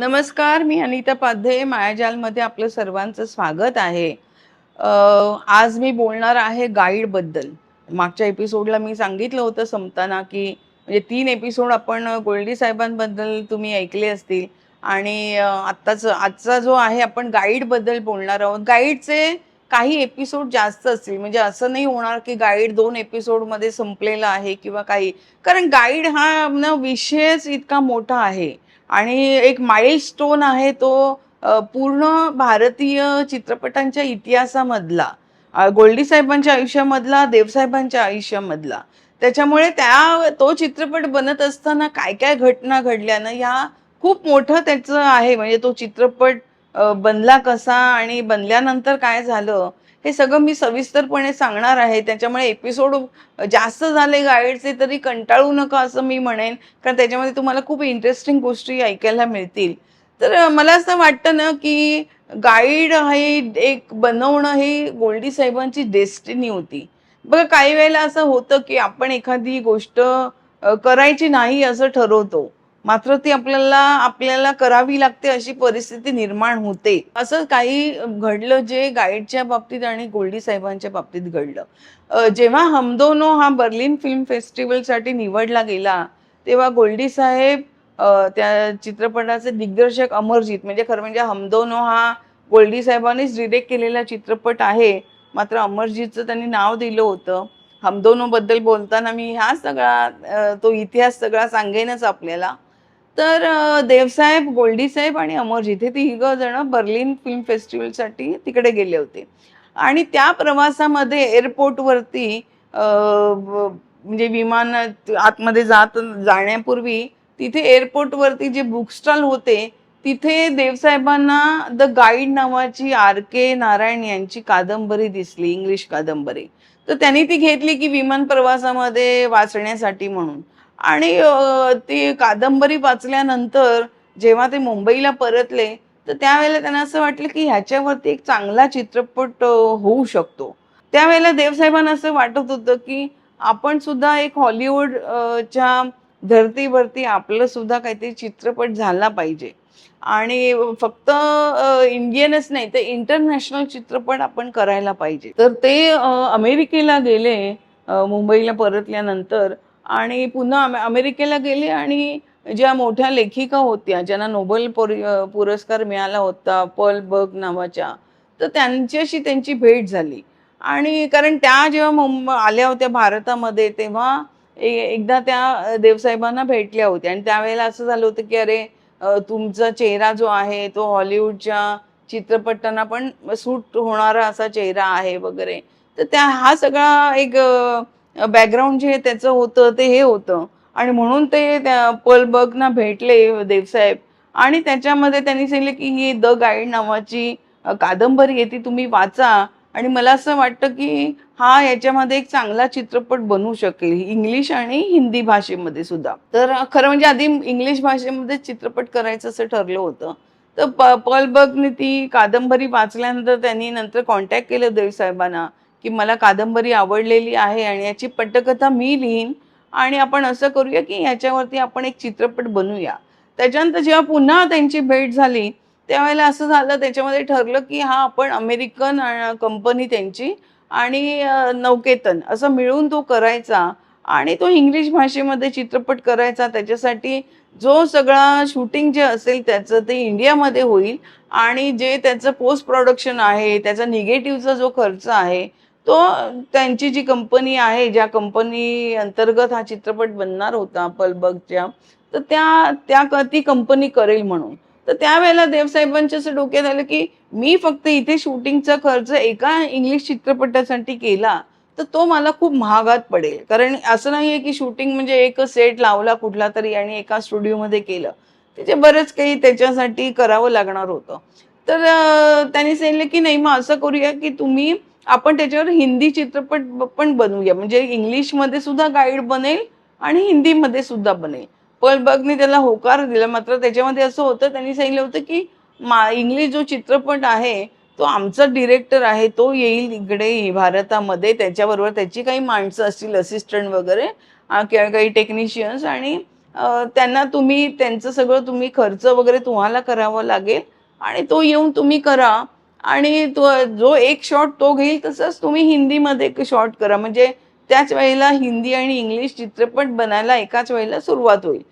नमस्कार मी अनिता पाध्ये मायाजालमध्ये आपलं सर्वांचं स्वागत आहे. आज मी बोलणार आहे गाईडबद्दल मागच्या एपिसोडला मी सांगितलं होतं संपताना की म्हणजे तीन एपिसोड आपण गोल्डी साहेबांबद्दल तुम्ही ऐकले असतील. आणि आत्ताच आजचा जो आहे आपण गाईडबद्दल बोलणार आहोत. गाईडचे काही एपिसोड जास्त असतील. म्हणजे असं नाही होणार की गाईड दोन एपिसोडमध्ये संपलेला आहे किंवा काही. कारण गाईड हा ना विषयच इतका मोठा आहे. आणि एक माइलस्टोन आहे तो पूर्ण भारतीय चित्रपटांच्या इतिहासामधला अ, गोल्डी साहेबांच्या आयुष्यामधला देवसाहेबांच्या आयुष्यामधला. त्याच्यामुळे त्या तो चित्रपट बनत असताना काय काय घटना घडल्या ना ह्या खूप मोठं त्याचं आहे. म्हणजे तो चित्रपट बनला कसा आणि बनल्यानंतर काय झालं हे सगळं मी सविस्तरपणे सांगणार आहे. त्याच्यामुळे एपिसोड जास्त झाले गाईडचे तरी कंटाळू नका असं मी म्हणेन. कारण त्याच्यामध्ये तुम्हाला खूप इंटरेस्टिंग गोष्टी ऐकायला मिळतील. तर मला असं वाटतं ना की गाईड हे एक बनवणं ही गोल्डी साहेबांची डेस्टिनी होती. बघा काही वेळेला असं होतं की आपण एखादी गोष्ट करायची नाही असं ठरवतो. मात्र ती आपल्याला आपल्याला करावी लागते अशी परिस्थिती निर्माण होते. असं काही घडलं जे गाईडच्या बाबतीत आणि गोल्डी साहेबांच्या बाबतीत घडलं. जेव्हा हमदोनो हा बर्लिन फिल्म फेस्टिवलसाठी निवडला गेला तेव्हा गोल्डी साहेब त्या चित्रपटाचे दिग्दर्शक अमरजीत म्हणजे खरं म्हणजे हमदोनो हा गोल्डी साहेबांनीच डिरेक्ट केलेला चित्रपट आहे. मात्र अमरजीतचं त्यांनी नाव दिलं होतं. हमदोनो बद्दल बोलताना मी हा सगळा तो इतिहास सगळा सांगेनच आपल्याला. तर देवसाहेब गोल्डी साहेब आणि अमरजीत हे तिघ जण बर्लिन फिल्म फेस्टिवलसाठी तिकडे गेले होते. आणि त्या प्रवासामध्ये एअरपोर्टवरती म्हणजे विमानात आतमध्ये जात जाण्यापूर्वी तिथे एअरपोर्टवरती जे बुक स्टॉल होते तिथे देवसाहेबांना द गाईड नावाची आर के नारायण यांची कादंबरी दिसली इंग्लिश कादंबरी. तर त्यांनी ती घेतली की विमान प्रवासामध्ये वाचण्यासाठी म्हणून. आणि ती कादंबरी वाचल्यानंतर जेव्हा ते मुंबईला परतले तर त्यावेळेला त्यांना असं वाटलं की ह्याच्यावरती एक चांगला चित्रपट होऊ शकतो. त्यावेळेला देवसाहेबांना असं वाटत होतं की आपण सुद्धा एक हॉलिवूडच्या धर्तीवरती आपलं सुद्धा काहीतरी चित्रपट झाला पाहिजे. आणि फक्त इंडियनच नाही तर इंटरनॅशनल चित्रपट आपण करायला पाहिजे. तर ते अमेरिकेला गेले मुंबईला परतल्यानंतर आणि पुन्हा अमेरिकेला गेले आणि ज्या मोठ्या लेखिका होत्या ज्यांना नोबेल पुर- पुरस्कार मिळाला होता पल बग नावाच्या तर त्यांच्याशी त्यांची भेट झाली. आणि कारण त्या जेव्हा मुंब आल्या होत्या भारतामध्ये तेव्हा एकदा त्या देवसाहेबांना भेटल्या होत्या. आणि त्यावेळेला असं झालं होतं की अरे तुमचा चेहरा जो आहे तो हॉलिवूडच्या चित्रपटांना पण सूट होणारा असा चेहरा आहे वगैरे. तर त्या हा सगळा एक बॅकग्राऊंड जे त्याचं होतं ते हे होतं. आणि म्हणून ते त्या पलबगना भेटले देवसाहेब. आणि त्याच्यामध्ये त्यांनी सांगितलं की ही द गाईड नावाची कादंबरी आहे ती तुम्ही वाचा. आणि मला असं वाटतं की हा याच्यामध्ये एक चांगला चित्रपट बनू शकेल इंग्लिश आणि हिंदी भाषेमध्ये सुद्धा. तर खरं म्हणजे आधी इंग्लिश भाषेमध्ये चित्रपट करायचं असं ठरलं होतं. तर प पलबगने ती कादंबरी वाचल्यानंतर त्यांनी नंतर कॉन्टॅक्ट केलं देवसाहेबांना. की मला कादंबरी आवडलेली आहे आणि याची पटकथा मी लिहीन आणि आपण असं करूया की याच्यावरती आपण एक चित्रपट बनवूया. त्याच्यानंतर जेव्हा पुन्हा त्यांची भेट झाली त्यावेळेला असं झालं त्याच्यामध्ये ठरलं की हा आपण अमेरिकन कंपनी त्यांची आणि नौकेतन असं मिळून तो करायचा आणि तो इंग्लिश भाषेमध्ये चित्रपट करायचा. त्याच्यासाठी जो सगळा शूटिंग जे असेल त्याचं ते इंडियामध्ये होईल आणि जे त्याचं पोस्ट प्रोडक्शन आहे त्याचा निगेटिव्हचा जो खर्च आहे तो त्यांची जी कंपनी आहे ज्या कंपनी अंतर्गत हा चित्रपट बनणार होता पलबगच्या तर त्या त्या ती कंपनी करेल म्हणून. तर त्यावेळेला देवसाहेबांच्या असं डोक्यात आलं की मी फक्त इथे शूटिंगचा खर्च एका इंग्लिश चित्रपटासाठी केला तर तो मला खूप महागात पडेल. कारण असं नाहीये की शूटिंग म्हणजे एक सेट लावला कुठला तरी आणि एका स्टुडिओमध्ये केलं. त्याचे बरंच काही त्याच्यासाठी करावं लागणार होतं. तर त्यांनी सांगितलं की नाही मग असं करूया की तुम्ही आपण त्याच्यावर हिंदी चित्रपट ब- पण बनवूया. म्हणजे इंग्लिशमध्ये सुद्धा गाईड बनेल आणि हिंदीमध्ये सुद्धा बनेल. पलबगने त्याला होकार दिला. मात्र त्याच्यामध्ये असं होतं त्यांनी सांगितलं होतं की मा इंग्लिश जो चित्रपट आहे तो आमचा डिरेक्टर आहे तो येईल इकडे भारतामध्ये. त्याच्याबरोबर त्याची काही माणसं असतील असिस्टंट वगैरे किंवा काही टेक्निशियन्स आणि त्यांना तुम्ही त्यांचं सगळं तुम्ही खर्च वगैरे तुम्हाला करावा लागेल आणि तो येऊन तुम्ही करा. आणि तो जो एक शॉट तो घेईल तसंच तुम्ही हिंदीमध्ये एक शॉट करा. म्हणजे त्याच वेळेला हिंदी आणि इंग्लिश चित्रपट बनायला एकाच वेळेला सुरुवात होईल.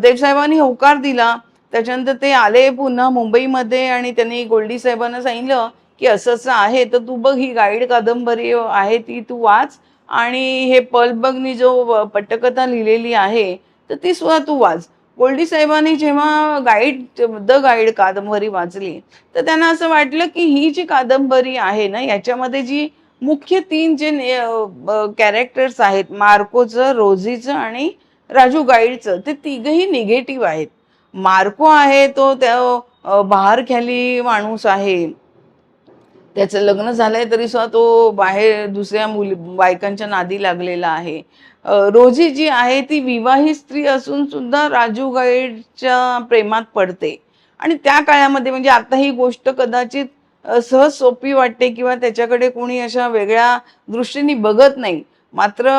देवसाहेबांनी होकार दिला. त्याच्यानंतर ते आले पुन्हा मुंबईमध्ये आणि त्यांनी गोल्डी साहेबांना सांगितलं की असं असं आहे तर तू बघ ही गाईड कादंबरी आहे ती तू वाच. आणि हे पलबगनी जो पटकथा लिहिलेली आहे तर ती सुद्धा तू वाच. गोल्डी साहेबांनी जेव्हा गाईड द गाईड कादंबरी वाचली तर त्यांना असं वाटलं की ही जी कादंबरी आहे ना याच्यामध्ये जी मुख्य तीन जे कॅरेक्टर्स आहेत मार्कोचं रोझीचं आणि राजू गाईडचं ते तिघही निगेटिव्ह आहेत. मार्को आहे तो त्या बाहेर बहारख्याली माणूस आहे. त्याचं लग्न झालंय तरी सुद्धा तो बाहेर दुसऱ्या मुली बायकांच्या नादी लागलेला आहे. रोजी जी आहे ती विवाहित स्त्री असून सुद्धा राजू गाईडच्या प्रेमात पडते. आणि त्या काळामध्ये म्हणजे आता ही गोष्ट कदाचित सहज सोपी वाटते किंवा त्याच्याकडे कोणी अशा वेगळ्या दृष्टीने बघत नाही. मात्र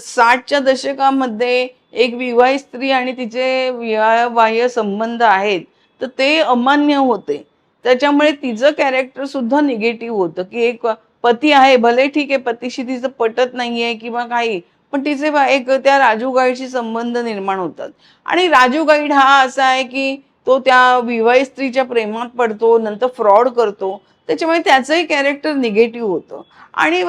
साठच्या दशकामध्ये एक विवाहित स्त्री आणि तिचे विवाहबाह्य संबंध आहेत तर ते अमान्य होते. त्याच्यामुळे तिचं कॅरेक्टर सुद्धा निगेटिव्ह होतं. की एक पती आहे भले ठीक आहे पतीशी तिचं पटत नाहीये किंवा काही पण तिचे एक त्या राजू गाईडशी संबंध निर्माण होतात. आणि राजू गाईड हा असा आहे की तो त्या विवाहित स्त्रीच्या प्रेमात पडतो नंतर फ्रॉड करतो. त्याच्यामुळे त्याचंही कॅरेक्टर निगेटिव्ह होतं. आणि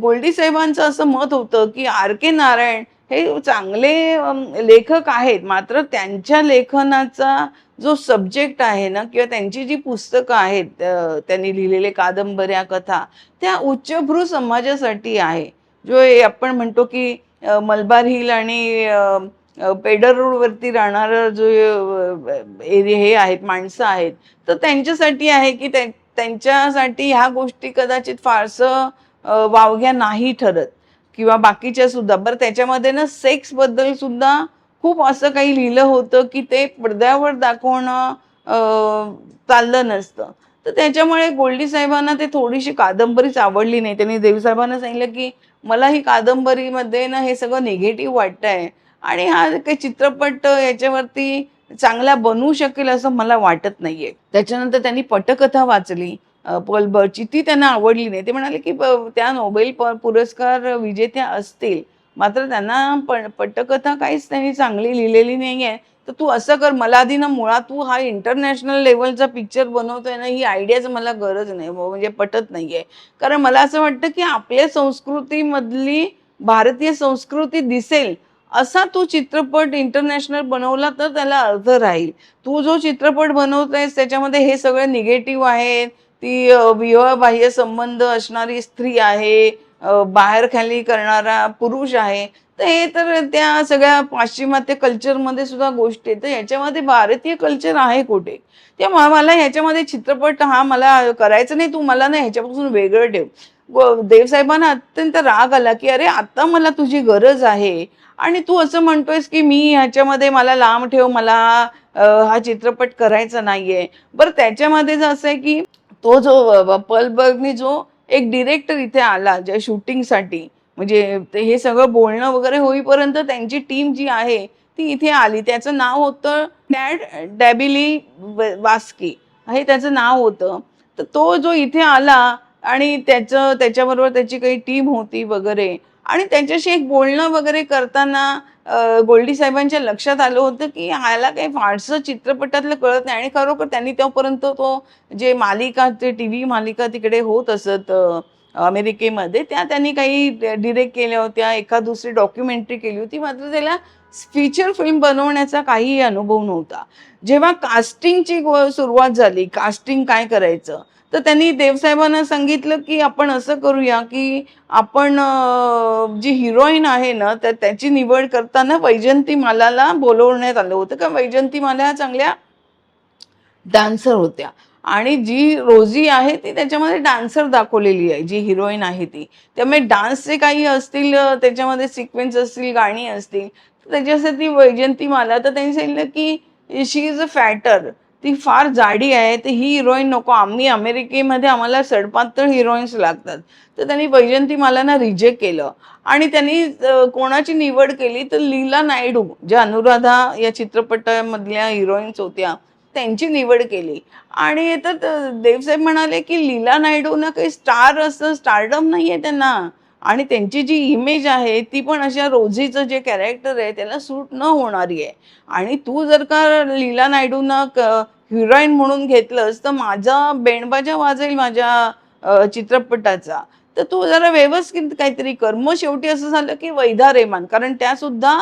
गोल्डी साहेबांचं असं मत होतं की आर के नारायण हे चांगले लेखक आहेत. मात्र त्यांच्या लेखनाचा जो सब्जेक्ट आहे ना किंवा त्यांची जी पुस्तकं आहेत त्यांनी लिहिलेले कादंबऱ्या कथा त्या उच्चभ्रू समाजासाठी आहे. जो आपण म्हणतो की मलबार हिल आणि पेडर रोडवरती राहणारं जो एरिया हे आहेत माणसं आहेत तर त्यांच्यासाठी आहे की त्यांच्यासाठी ह्या गोष्टी कदाचित फारसं वावघ्या वावग्या नाही ठरत. किंवा बाकीच्या सुद्धा. बरं त्याच्यामध्ये ना सेक्सबद्दल सुद्धा खूप असं काही लिहिलं होतं की ते पडद्यावर दाखवणं चाललं नसतं. तर त्याच्यामुळे गोल्डी साहेबांना ते थोडीशी कादंबरीच आवडली नाही. त्यांनी देवीसाहेबांना सांगितलं की मला ही कादंबरीमध्ये ना हे सगळं निगेटिव्ह वाटतंय आणि हा काही चित्रपट याच्यावरती चांगला बनवू शकेल असं मला वाटत नाहीये. त्याच्यानंतर त्यांनी पटकथा वाचली. अ, पलबरची ती त्यांना आवडली नाही. ते म्हणाले की त्या नोबेल पुरस्कार विजेत्या असतील मात्र त्यांना प पटकथा काहीच त्यांनी चांगली लिहिलेली नाही आहे तर तू असं कर मला आधी ना मुळात तू हा इंटरनॅशनल लेवलचा पिक्चर बनवतोय ना ही आयडियाच मला गरज नाही म्हणजे पटत नाही आहे कारण मला असं वाटतं की आपल्या संस्कृतीमधली भारतीय संस्कृती दिसेल. असा तू चित्रपट इंटरनॅशनल बनवला तर त्याला अर्थ राहील. तू जो चित्रपट बनवतोयस त्याच्यामध्ये हे सगळे निगेटिव्ह आहेत. ती विवाहबाह्य संबंध असणारी स्त्री आहे. बाहेर खाली करणारा पुरुष आहे. तर हे तर त्या सगळ्या पाश्चिमात्य कल्चरमध्ये सुद्धा गोष्टी आहेत तर ह्याच्यामध्ये भारतीय कल्चर आहे कुठे? त्यामुळे मला ह्याच्यामध्ये चित्रपट हा मला करायचा नाही. तू मला ना ह्याच्यापासून वेगळं ठेव. देवसाहेबांना अत्यंत राग आला की अरे आता मला तुझी गरज आहे. आणि तू असं म्हणतोयस की मी ह्याच्यामध्ये मला लांब ठेव. मला हा चित्रपट करायचा नाहीये. बरं त्याच्यामध्ये जसं असं आहे की तो जो पलबर्गनी जो एक डिरेक्टर इथे आला ज्या शूटिंगसाठी म्हणजे हे सगळं बोलणं वगैरे होईपर्यंत त्यांची टीम जी आहे ती इथे आली. त्याचं नाव होतं डॅड डॅबिली वास्की हे त्याचं नाव होतं. तर तो जो इथे आला आणि त्याचं त्याच्याबरोबर त्याची काही टीम होती वगैरे. आणि त्याच्याशी एक बोलणं वगैरे करताना गोल्डी साहेबांच्या लक्षात आलं होतं की ह्याला काही फारसं चित्रपटातलं कळत नाही आणि खरोखर त्यांनी तोपर्यंत तो जे मालिका ते टी व्ही मालिका तिकडे होत असत अमेरिकेमध्ये त्या त्यांनी काही डिरेक्ट केल्या होत्या एका दुसरी डॉक्युमेंटरी केली होती मात्र त्याला फीचर फिल्म बनवण्याचा काहीही अनुभव नव्हता. जेव्हा कास्टिंगची सुरुवात झाली कास्टिंग काय करायचं? तर त्यांनी देवसाहेबांना सांगितलं की आपण असं करूया की आपण जी हिरोईन आहे ना तर त्याची निवड करताना वैजंती मालाला बोलवण्यात आलं होतं. का वैजंती माला चांगल्या डान्सर होत्या. आणि जी रोजी आहे ती त्याच्यामध्ये डान्सर दाखवलेली आहे. जी हिरोईन आहे ती. त्यामुळे डान्सचे काही असतील त्याच्यामध्ये सिक्वेन्स असतील गाणी असतील त्याच्यासाठी वैजंती माला तर त्यांनी सांगितलं की शी इज अ फॅटर ती फार जाडी आहे तर ही हिरोईन नको. आम्ही अमेरिकेमध्ये आम्हाला सडपातळ हिरोईन्स लागतात. तर त्यांनी वैजंती मालांना रिजेक्ट केलं. आणि त्यांनी कोणाची निवड केली तर लीला नायडू ज्या अनुराधा या चित्रपटामधल्या हिरोईन्स होत्या त्यांची निवड केली. आणि तर देवसाहेब म्हणाले की लीला नायडूना काही स्टार असं स्टारडम नाही आहे त्यांना. आणि त्यांची जी इमेज आहे ती पण अशा रोझीचं जे कॅरेक्टर आहे त्याला सूट न होणारी आहे. आणि तू जर का लीला नायडूंना हिरोईन म्हणून घेतलंस तर माझा बेंडबाजा वाजेल माझ्या चित्रपटाचा. तर तू जरा व्यवस्थित काहीतरी कर. मग शेवटी असं झालं की वैधा रेमान. कारण त्या सुद्धा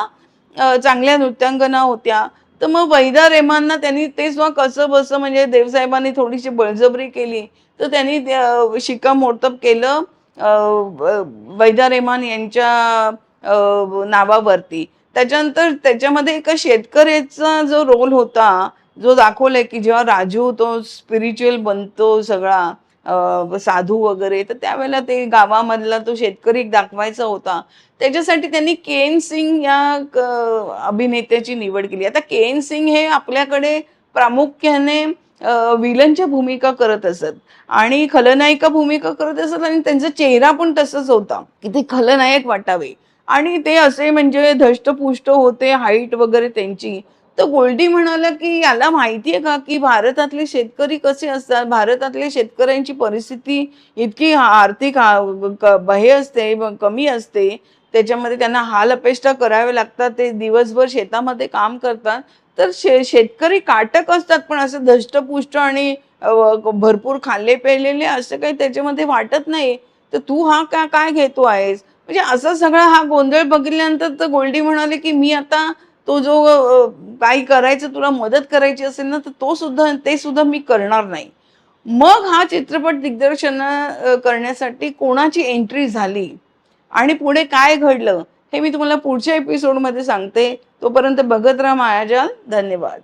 चांगल्या नृत्यांगना होत्या. तर मग वैदा रेमानना त्यांनी ते सुद्धा कसं बसं म्हणजे देवसाहेबांनी थोडीशी बळजबरी केली. तर त्यांनी शिक्कामोर्तब केलं वैदा रेमान यांच्या नावावरती. त्याच्यानंतर त्याच्यामध्ये एका शेतकऱ्याचा जो रोल होता जो दाखवलाय की जेव्हा राजू तो स्पिरिच्युअल बनतो सगळा साधू वगैरे तर त्यावेळेला ते गावामधला तो शेतकरी दाखवायचा होता. त्याच्यासाठी त्यांनी केन सिंग या अभिनेत्याची निवड केली. आता केन सिंग हे आपल्याकडे प्रामुख्याने विलनच्या भूमिका करत असत. आणि खलनायिका भूमिका करत असत आणि त्यांचा चेहरा पण तसंच होता की ते खलनायक वाटावे. आणि ते असे म्हणजे धष्टपुष्ट होते हाईट वगैरे त्यांची. तर गोल्डी म्हणाला की याला माहिती आहे का की भारतातले शेतकरी कसे असतात? भारतातल्या शेतकऱ्यांची परिस्थिती इतकी आर्थिक हे असते कमी असते. त्याच्यामध्ये त्यांना हाल अपेष्टा करावे लागतात. ते दिवसभर शेतामध्ये काम करतात. तर शे शेतकरी काटक असतात पण असं धष्टपुष्ट आणि भरपूर खाल्ले पेलेले असं काही त्याच्यामध्ये वाटत नाही. तर तू हा का काय घेतो आहेस? म्हणजे असा सगळा हा गोंधळ बघितल्यानंतर तर गोल्डी म्हणाले की मी आता तो जो काही करायचं तुला मदत करायची असेल ना तर तो सुद्धा ते सुद्धा मी करणार नाही. मग हा चित्रपट दिग्दर्शन करण्यासाठी कोणाची एंट्री झाली? आणि पुढे काय घडलं? हे मी तुम्हाला पुढच्या एपिसोडमध्ये सांगते. तोपर्यंत बघत राहा मायाजाल धन्यवाद.